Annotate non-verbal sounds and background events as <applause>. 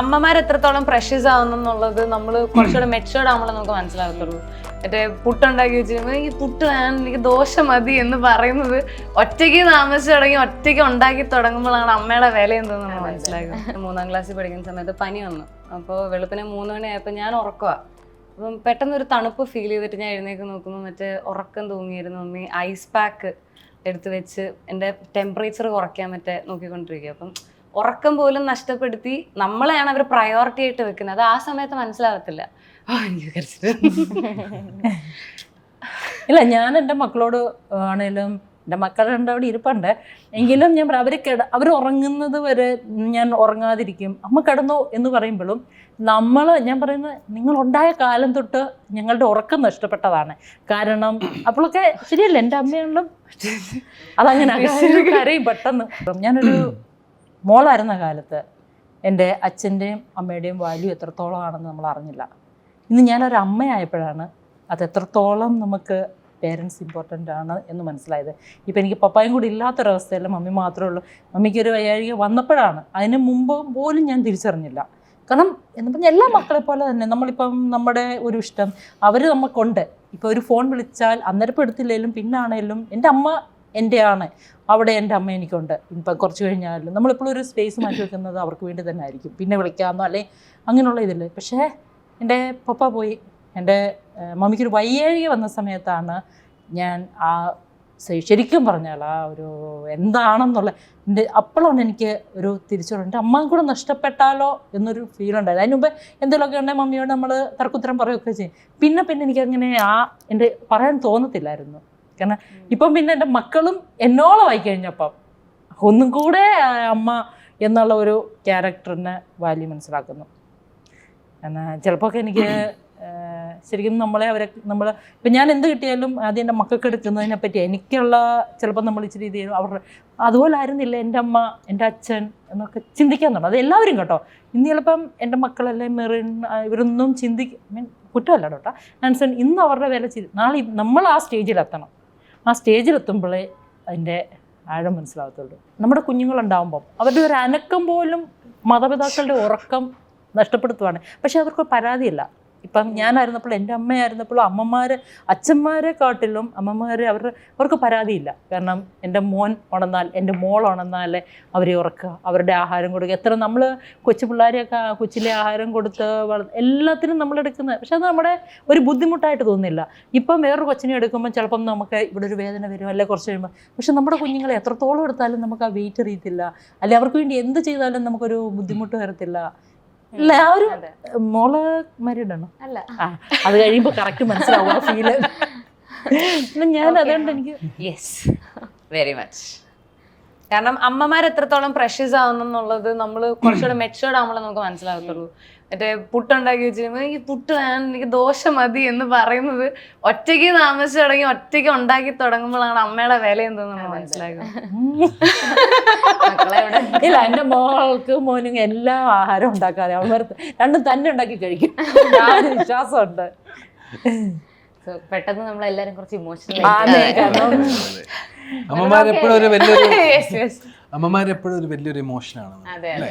അമ്മമാർ എത്രത്തോളം പ്രഷ്യസ് ആവുന്നുള്ളത് നമ്മൾ കുറച്ചുകൂടെ മെച്ചുവേർഡ് ആവുമ്പോൾ നമുക്ക് മനസ്സിലാകത്തുള്ളൂ. മറ്റേ പുട്ടുണ്ടാക്കി വെച്ചിരുമ്പോൾ ഈ പുട്ട് വേണം എനിക്ക് ദോശ മതി എന്ന് പറയുന്നത് ഒറ്റയ്ക്ക് താമസിച്ച് തുടങ്ങി ഒറ്റയ്ക്ക് ഉണ്ടാക്കി തുടങ്ങുമ്പോഴാണ് അമ്മയുടെ വില എന്തെന്ന് നമ്മൾ മനസ്സിലാക്കുന്നത്. മൂന്നാം ക്ലാസ്സിൽ പഠിക്കുന്ന സമയത്ത് പനി വന്നു. അപ്പോൾ വെളുപ്പിനെ മൂന്ന് മണിയായപ്പോൾ ഞാൻ ഉറക്കുക അപ്പം പെട്ടെന്ന് ഒരു തണുപ്പ് ഫീൽ ചെയ്തിട്ട് ഞാൻ എഴുന്നേക്ക് നോക്കുമ്പോൾ മറ്റേ ഉറക്കം തൂങ്ങിയിരുന്നു മമ്മി ഐസ് പാക്ക് എടുത്ത് വെച്ച് എന്റെ ടെമ്പറേച്ചർ കുറയ്ക്കാൻ മറ്റേ നോക്കിക്കൊണ്ടിരിക്കുക അപ്പം ഉറക്കം പോലും നഷ്ടപ്പെടുത്തി നമ്മളെയാണ് അവർ പ്രയോറിറ്റി ആയിട്ട് വെക്കുന്നത്. ആ സമയത്ത് മനസ്സിലാവത്തില്ല. ഇല്ല ഞാൻ എന്റെ മക്കളോട് ആണേലും എന്റെ മക്കളുടെ അവിടെ ഇരിപ്പുണ്ട്. എങ്കിലും ഞാൻ അവർ കിട അവർ ഉറങ്ങുന്നത് വരെ ഞാൻ ഉറങ്ങാതിരിക്കും. അമ്മ കിടന്നു എന്ന് പറയുമ്പോഴും നമ്മൾ ഞാൻ പറയുന്നത് നിങ്ങളുണ്ടായ കാലം തൊട്ട് ഞങ്ങളുടെ ഉറക്കം നഷ്ടപ്പെട്ടതാണ്. കാരണം അപ്പോഴൊക്കെ ശരിയല്ല? എന്റെ അമ്മയാണെങ്കിലും അതങ്ങനെ കരയും പെട്ടെന്ന്. ഞാനൊരു മോളായിരുന്ന കാലത്ത് എന്റെ അച്ഛന്റെയും അമ്മയുടെയും വാല്യൂ എത്രത്തോളമാണെന്ന് നമ്മൾ അറിഞ്ഞില്ല. ഇന്ന് ഞാനൊരു അമ്മയായപ്പോഴാണ് അത് എത്രത്തോളം നമുക്ക് പേരൻസ് ഇമ്പോർട്ടന്റ് ആണ് എന്ന് മനസ്സിലായത്. ഇപ്പം എനിക്ക് പപ്പായും കൂടി ഇല്ലാത്തൊരവസ്ഥയല്ല മമ്മി മാത്രമേ ഉള്ളൂ. മമ്മിക്ക് ഒരു വയ്യാഴിക വന്നപ്പോഴാണ്. അതിന് മുമ്പ് പോലും ഞാൻ തിരിച്ചറിഞ്ഞില്ല. കാരണം എന്ന് പറഞ്ഞാൽ എല്ലാ മക്കളെ പോലെ തന്നെ നമ്മളിപ്പം നമ്മുടെ ഒരു ഇഷ്ടം അവർ നമുക്കുണ്ട് ഇപ്പോൾ ഒരു ഫോൺ വിളിച്ചാൽ അന്നേരപ്പെടുത്തില്ലെങ്കിലും പിന്നാണേലും എന്റെ അമ്മ എന്റെയാണ് അവിടെ എന്റെ അമ്മ എനിക്കുണ്ട്. ഇപ്പം കുറച്ച് കഴിഞ്ഞാലും. നമ്മളിപ്പോഴും ഒരു സ്പേസ് മാറ്റി വെക്കുന്നത് അവർക്ക് വേണ്ടി തന്നെ ആയിരിക്കും. പിന്നെ വിളിക്കാമെന്നോ അല്ലെ? അങ്ങനെയുള്ള ഇതില്ല? പക്ഷേ എന്റെ പപ്പ പോയി. എന്റെ മമ്മിക്കൊരു വയ്യഴിക വന്ന സമയത്താണ് ഞാൻ ആ ശരിക്കും പറഞ്ഞാൽ ആ ഒരു എന്താണെന്നുള്ള എന്റെ അപ്പോഴാണ് എനിക്ക് ഒരു തിരിച്ചുള്ള എന്റെ അമ്മ കൂടെ നഷ്ടപ്പെട്ടാലോ എന്നൊരു ഫീൽ ഉണ്ടായത്. അതിന് മുമ്പ് എന്തെങ്കിലുമൊക്കെ ഉണ്ടെങ്കിൽ മമ്മിയോട് നമ്മൾ തർക്കുത്തരം പറയുകയൊക്കെ ചെയ്യും. പിന്നെ പിന്നെ എനിക്കങ്ങനെ ആ എന്റെ പറയാൻ തോന്നത്തില്ലായിരുന്നു. കാരണം ഇപ്പം പിന്നെ എന്റെ മക്കളും എന്നോളം ആയി കഴിഞ്ഞപ്പം ഒന്നും കൂടെ അമ്മ എന്നുള്ള ഒരു ക്യാരക്ടറിനെ വാല്യൂ മനസ്സിലാക്കുന്നു. എന്നാൽ ചിലപ്പോൾ ഒക്കെ എനിക്ക് ശരിക്കും നമ്മളെ അവരെ നമ്മൾ ഇപ്പം ഞാൻ എന്ത് കിട്ടിയാലും ആദ്യം എന്റെ മക്കൾക്ക് എടുക്കുന്നതിനെ പറ്റി എനിക്കുള്ള ചിലപ്പോൾ നമ്മൾ ഇച്ചിരി ഇത് ചെയ്യും. അവരുടെ അതുപോലെ ആയിരുന്നില്ല എന്റെ അമ്മ എന്റെ അച്ഛൻ എന്നൊക്കെ ചിന്തിക്കാൻ തുടങ്ങും അത് എല്ലാവരും കേട്ടോ. ഇന്ന് ചിലപ്പം എന്റെ മക്കളല്ലേ മെറിൻ ഇവരൊന്നും ചിന്തിക്കും മീൻ കുറ്റമല്ല കേട്ടോ. ആൻസൺ ഇന്ന് അവരുടെ വില ചിന്തി നാളെ നമ്മൾ ആ സ്റ്റേജിലെത്തണം. ആ സ്റ്റേജിലെത്തുമ്പോഴേ അതിന്റെ ആഴം മനസ്സിലാകത്തുള്ളൂ. നമ്മുടെ കുഞ്ഞുങ്ങളുണ്ടാകുമ്പം അവരുടെ ഒരു അനക്കം പോലും മാതാപിതാക്കളുടെ ഉറക്കം നഷ്ടപ്പെടുത്തുവാണ്. പക്ഷെ അവർക്ക് പരാതിയില്ല. ഇപ്പം ഞാനായിരുന്നപ്പോൾ എന്റെ അമ്മയായിരുന്നപ്പോഴും അമ്മമാരെ അച്ഛന്മാരെ കാട്ടിലും അമ്മമാരെ അവർ അവർക്ക് പരാതിയില്ല. കാരണം എന്റെ മോൻ ഉണർന്നാൽ എന്റെ മോൾ ഉണർന്നാൽ അവരെ ഉറക്കുക അവരുടെ ആഹാരം കൊടുക്കുക. എത്ര നമ്മൾ കൊച്ചു പിള്ളേരെയൊക്കെ കൊച്ചിലെ ആഹാരം കൊടുത്ത് വള എല്ലാത്തിനും നമ്മൾ എടുക്കുന്നത്. പക്ഷെ അത് നമ്മുടെ ഒരു ബുദ്ധിമുട്ടായിട്ട് തോന്നുന്നില്ല. ഇപ്പം വേറൊരു കൊച്ചിനെ എടുക്കുമ്പോൾ ചിലപ്പം നമുക്ക് ഇവിടെ ഒരു വേദന വരും അല്ലെ കുറച്ച് കഴിയുമ്പോൾ പക്ഷെ നമ്മുടെ കുഞ്ഞുങ്ങളെ എത്രത്തോളം എടുത്താലും നമുക്ക് ആ വെയിറ്റ് അറിയത്തില്ല. അല്ലെ അവർക്ക് വേണ്ടി എന്ത് ചെയ്താലും നമുക്കൊരു ബുദ്ധിമുട്ട് വരത്തില്ല. അല്ല? ആ ഒരു അതെ. മോൾ മാരീഡ് ആണോ? അല്ല. അത് കഴിയുമ്പോൾ കറക്റ്റ് മനസ്സിലാവും ആ ഫീൽ ഞാൻ അതുകൊണ്ട് എനിക്ക് യെസ് വെരി മച്ച് കാരണം അമ്മമാർ എത്രത്തോളം പ്രഷ്യസ് ആവുന്നുള്ളത് നമ്മൾ കുറച്ചുകൂടെ മെച്ചുവേർഡ് ആവുമ്പോൾ നമുക്ക് മനസ്സിലാകത്തുള്ളൂ. മറ്റേ പുട്ടുണ്ടാക്കി വെച്ചിരുമ്പോൾ എനിക്ക് പുട്ട് വേണം എനിക്ക് ദോശ മതി എന്ന് പറയുന്നത് ഒറ്റയ്ക്ക് താമസിച്ച് തുടങ്ങി ഒറ്റയ്ക്ക് ഉണ്ടാക്കി തുടങ്ങുമ്പോഴാണ് അമ്മയുടെ വില എന്തെന്ന് നമ്മൾ മനസ്സിലാക്കുന്നത്. <laughs> ഇല്ല എന്റെ മോൾക്ക് മോനും എല്ലാ ആഹാരം ഉണ്ടാക്കാതെ അവർ രണ്ടും തന്നെ ഉണ്ടാക്കി കഴിക്കും. ഞാൻ വിശ്വാസമുണ്ട്. പെട്ടെന്ന് നമ്മളെല്ലാരും കുറച്ച് ഇമോഷണൽ അമ്മമാരെപ്പോഴും ഒരു വലിയൊരു യെസ് യെസ് അമ്മമാരെപ്പോഴും ഒരു വലിയൊരു ഇമോഷനാണ് അതെ